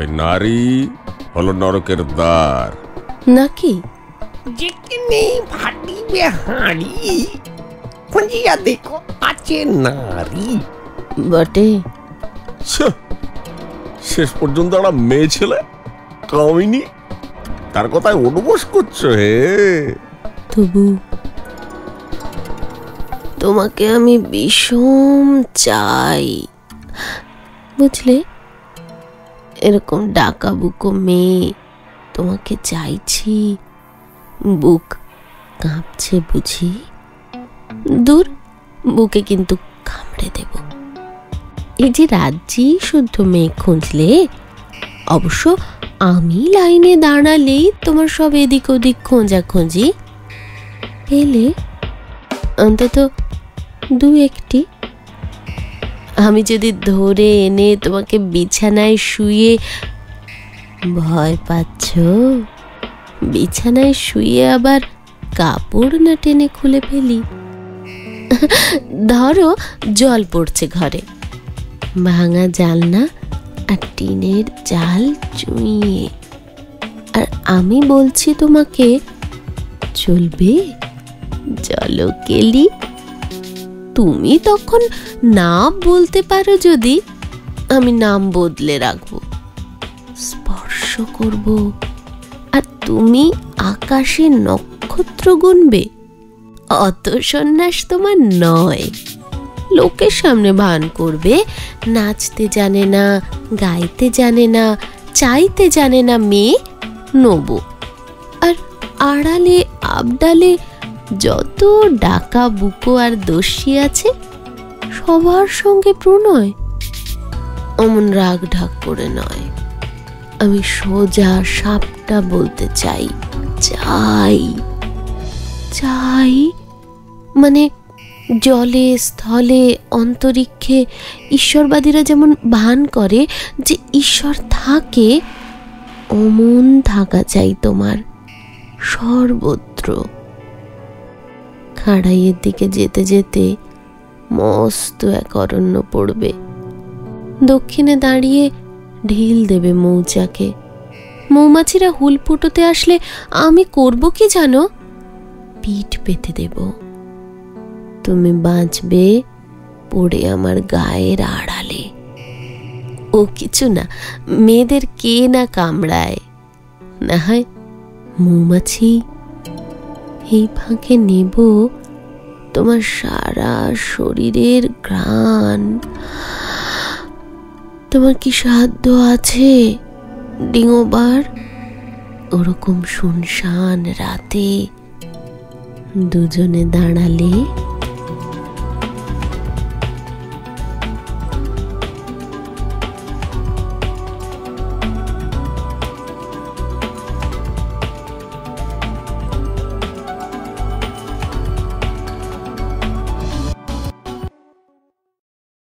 ওই নারী হলো নরকের দ্বার। নাকি? যেখানে ফাটিবে হাঁড়ি খুঁজিয়া দেখো আছে নারী। বটে। শেষ পর্যন্ত একটা মেয়ে ছেলে? কামিনী? তার কথায় উঠবোস করছ হে? তবু তোমাকে আমি বিষম চাই। বুঝলে? এরকম ডাকা বুকো মেয়ে তোমাকে চাইছি। বুক কাঁপছে বুঝি। দূর, বুকে কিন্তু কামড়ে দেব। এই যে রাজ্যি শুদ্ধ মেয়ে খুঁজলে, অবশ্য আমি লাইনে দাঁড়ালেই তোমার সব এদিক ওদিক খোঁজা খুঁজি পেলে অন্তত দু একটি আমি যদি ধরে এনে তোমাকে বিছানায় শুয়ে ভয় পাচ্ছ? বিছানায় শুয়ে আবার কাপড় না টেনে খুলে ফেলি? ধরো জল পড়ছে ঘরে। ভাঙা জালনা আর টিনের জাল চুইয়ে। আর আমি বলছি তোমাকে, চলবে চলো কেলি তুমি তখন নাম বলতে পারো যদি। আমি নাম বদলে রাখব। স্পর্শ করব। আর তুমি আকাশে নক্ষত্র গুনবে। অত সন্ন্যাস তোমার নয়। লোকের সামনে ভান করবে, নাচতে জানে না, গাইতে জানে না, চাইতে জানে না মেয়ে, নবো। আর আড়ালে, আবডালে যত ডাকা, বুকো আর দস্যি আছে, সবার সঙ্গে প্রণয় অমন রাগ ঢাক করে নয়। আমি সোজা সাপটা বলতে চাই চাই চাই মানে জলে, স্থলে, অন্তরিক্ষে ঈশ্বরবাদীরা যেমন ভান করে যে ঈশ্বর থাকে, অমন থাকা চাই তোমার সর্বত্র। খাড়াইয়ের দিকে যেতে যেতে মস্ত এক অরণ্য পড়বে। দক্ষিণে দাঁড়িয়ে ঢিল দেবে মৌচাকে। মৌমাছিরা হুল ফুটোতে আসলে আমি করব কি জানো? পিঠ পেতে দেব। তুমি বাঁচবে পড়ে আমার গায়ের আড়ালে। ও কিছু না, মেয়েদের কে না কামড়ায়। না হয় মৌমাছি এই ফাঁকে নেব তোমার সারা শরীরের ঘ্রাণ। তোমার কি সাধ্য আছে? ডিঙোবার ওরকম শুনশান রাতে দুজনে দাঁড়ালে